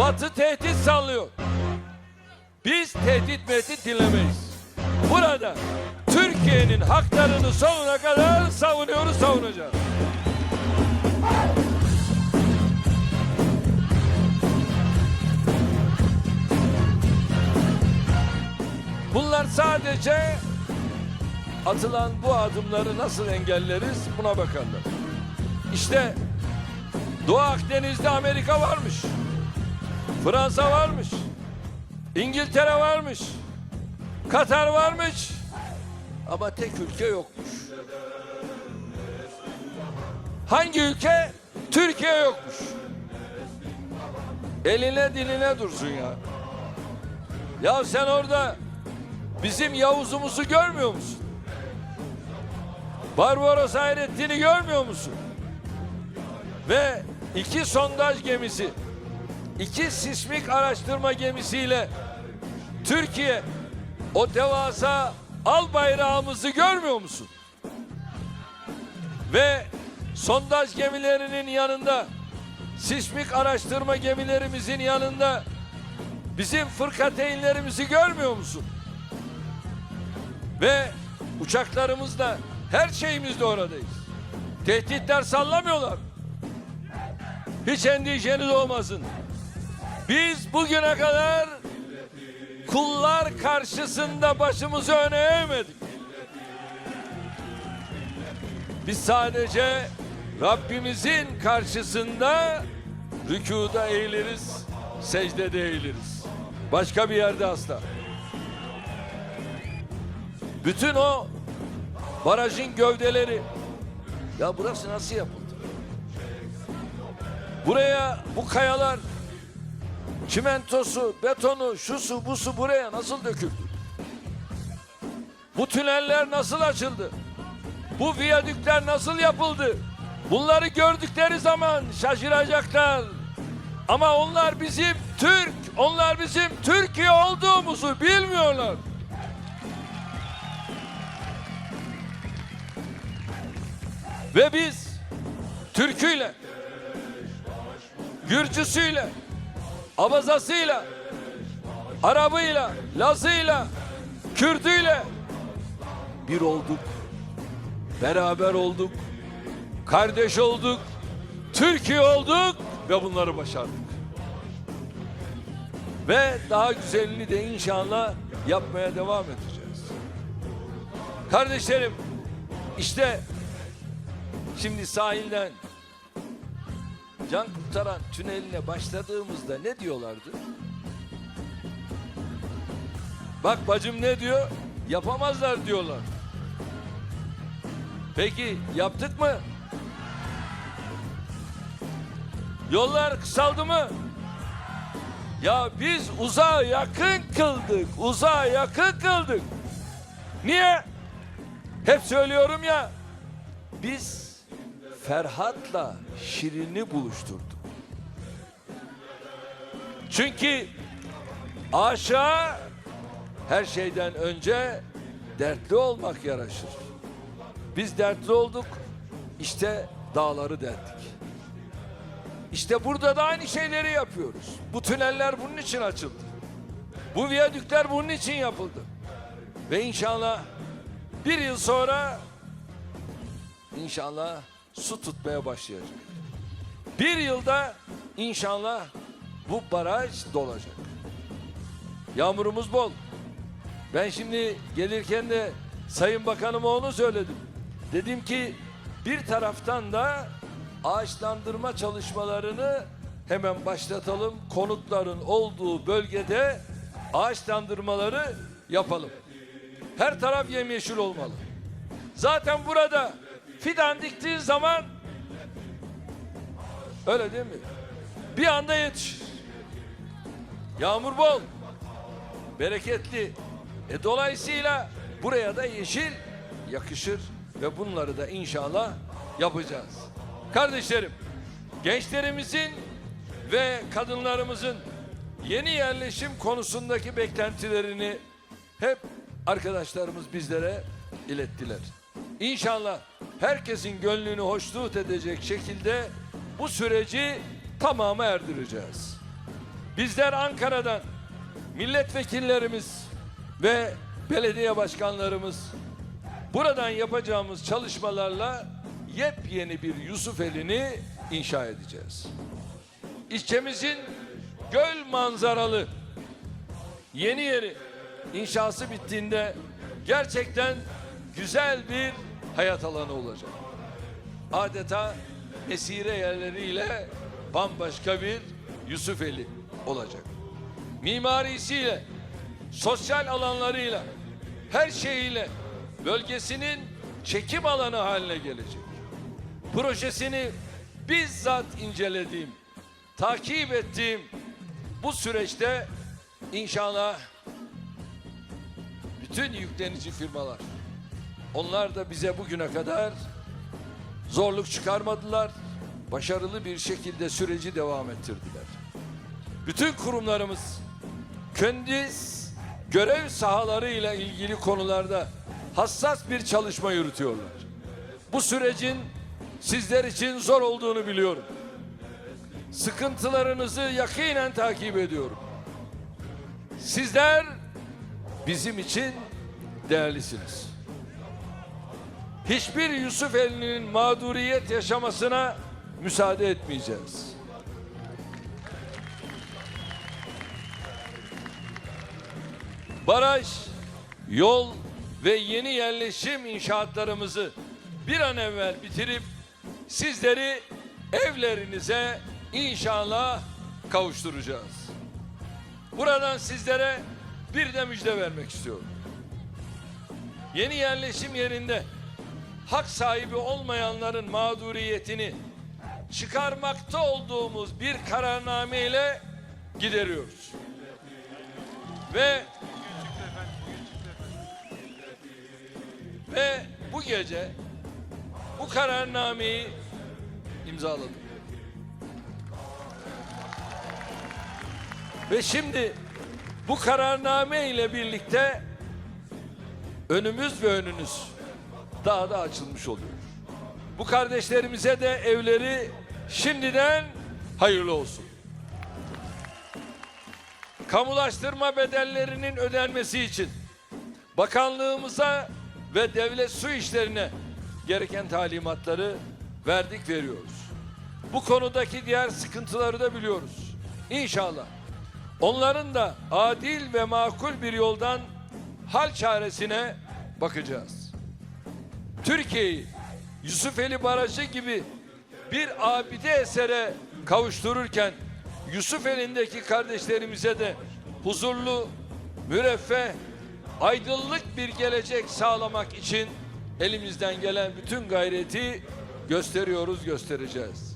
Batı tehdit sallıyor. Biz tehdit mehdit dinlemeyiz. Burada Türkiye'nin haklarını sonuna kadar savunuyoruz, savunacağız. Bunlar sadece atılan bu adımları nasıl engelleriz buna bakarlar. İşte Doğu Akdeniz'de Amerika varmış. Fransa varmış. İngiltere varmış. Katar varmış. Ama tek ülke yokmuş. Hangi ülke? Türkiye yokmuş. Eline diline dursun ya. Ya sen orada bizim Yavuz'umuzu görmüyor musun? Barbaros Hayrettin'i görmüyor musun? Ve iki sondaj gemisi, iki sismik araştırma gemisiyle Türkiye o devasa al bayrağımızı görmüyor musun? Ve sondaj gemilerinin yanında, sismik araştırma gemilerimizin yanında bizim fırkateynlerimizi görmüyor musun? Ve uçaklarımızla her şeyimizle oradayız. Tehditler sallamıyorlar. Hiç endişeniz olmasın. Biz bugüne kadar kullar karşısında başımızı öne eğmedik. Biz sadece Rabbimizin karşısında rükuda eğiliriz, secdede eğiliriz. Başka bir yerde asla. Bütün o barajın gövdeleri ya burası nasıl yapıldı? Buraya bu kayalar çimentosu, betonu, şusu, busu buraya nasıl döküldü? Bu tüneller nasıl açıldı? Bu viyadükler nasıl yapıldı? Bunları gördükleri zaman şaşıracaklar. Ama onlar bizim Türk, onlar bizim Türkiye olduğumuzu bilmiyorlar. Ve biz Türküyle, Gürcüsüyle, Abazasıyla, Arabıyla, Lazıyla, Kürdüyle bir olduk. Beraber olduk. Kardeş olduk. Türkiye olduk ve bunları başardık. Ve daha güzelini de inşallah yapmaya devam edeceğiz. Kardeşlerim işte şimdi sahilden can kurtaran tüneline başladığımızda ne diyorlardı? Bak bacım ne diyor? Yapamazlar diyorlar. Peki yaptık mı? Yollar kısaldı mı? Ya biz uzağa yakın kıldık. Uzağa yakın kıldık. Niye? Hep söylüyorum ya. Biz Ferhat'la Şirin'i buluşturduk. Çünkü aşağı her şeyden önce dertli olmak yaraşır. Biz dertli olduk, işte dağları deldik. İşte burada da aynı şeyleri yapıyoruz. Bu tüneller bunun için açıldı. Bu viyadükler bunun için yapıldı. Ve inşallah bir yıl sonra inşallah su tutmaya başlayacak. Bir yılda inşallah bu baraj dolacak. Yağmurumuz bol. Ben şimdi gelirken de Sayın Bakanıma onu söyledim. Dedim ki bir taraftan da ağaçlandırma çalışmalarını hemen başlatalım. Konutların olduğu bölgede ağaçlandırmaları yapalım. Her taraf yemyeşil olmalı. Zaten burada fidan diktiğin zaman öyle değil mi? Bir anda yetişir. Yağmur bol, bereketli. E dolayısıyla buraya da yeşil yakışır ve bunları da inşallah yapacağız. Kardeşlerim, gençlerimizin ve kadınlarımızın yeni yerleşim konusundaki beklentilerini hep arkadaşlarımız bizlere ilettiler. İnşallah herkesin gönlünü hoşnut edecek şekilde bu süreci tamama erdireceğiz. bizler Ankara'dan milletvekillerimiz ve belediye başkanlarımız buradan yapacağımız çalışmalarla yepyeni bir Yusufeli'ni inşa edeceğiz. İlçemizin göl manzaralı yeni yeri inşası bittiğinde gerçekten güzel bir hayat alanı olacak. Adeta mesire yerleriyle bambaşka bir Yusufeli olacak. Mimarisiyle, sosyal alanlarıyla, her şeyiyle bölgesinin çekim alanı haline gelecek. Projesini bizzat incelediğim, takip ettiğim bu süreçte inşallah bütün yüklenici firmalar onlar da bize bugüne kadar zorluk çıkarmadılar. Başarılı bir şekilde süreci devam ettirdiler. Bütün kurumlarımız kendi görev sahalarıyla ilgili konularda hassas bir çalışma yürütüyorlar. Bu sürecin sizler için zor olduğunu biliyorum. Sıkıntılarınızı yakinen takip ediyorum. Sizler bizim için değerlisiniz. Hiçbir Yusufeli'nin mağduriyet yaşamasına müsaade etmeyeceğiz. Baraj, yol ve yeni yerleşim inşaatlarımızı bir an evvel bitirip sizleri evlerinize inşallah kavuşturacağız. Buradan sizlere bir de müjde vermek istiyorum. Yeni yerleşim yerinde hak sahibi olmayanların mağduriyetini çıkarmakta olduğumuz bir kararname ile gideriyoruz. Ve ve bu gece bu kararnameyi imzaladım. Ve şimdi bu kararname ile birlikte önümüz ve önünüz daha da açılmış oluyor. Bu kardeşlerimize de evleri şimdiden hayırlı olsun. Kamulaştırma bedellerinin ödenmesi için bakanlığımıza ve devlet su işlerine gereken talimatları verdik veriyoruz. Bu konudaki diğer sıkıntıları da biliyoruz. İnşallah onların da adil ve makul bir yoldan hal çaresine bakacağız. Türkiye'yi Yusufeli Barajı gibi bir abide esere kavuştururken Yusufeli'ndeki kardeşlerimize de huzurlu, müreffeh, aydınlık bir gelecek sağlamak için elimizden gelen bütün gayreti gösteriyoruz, göstereceğiz.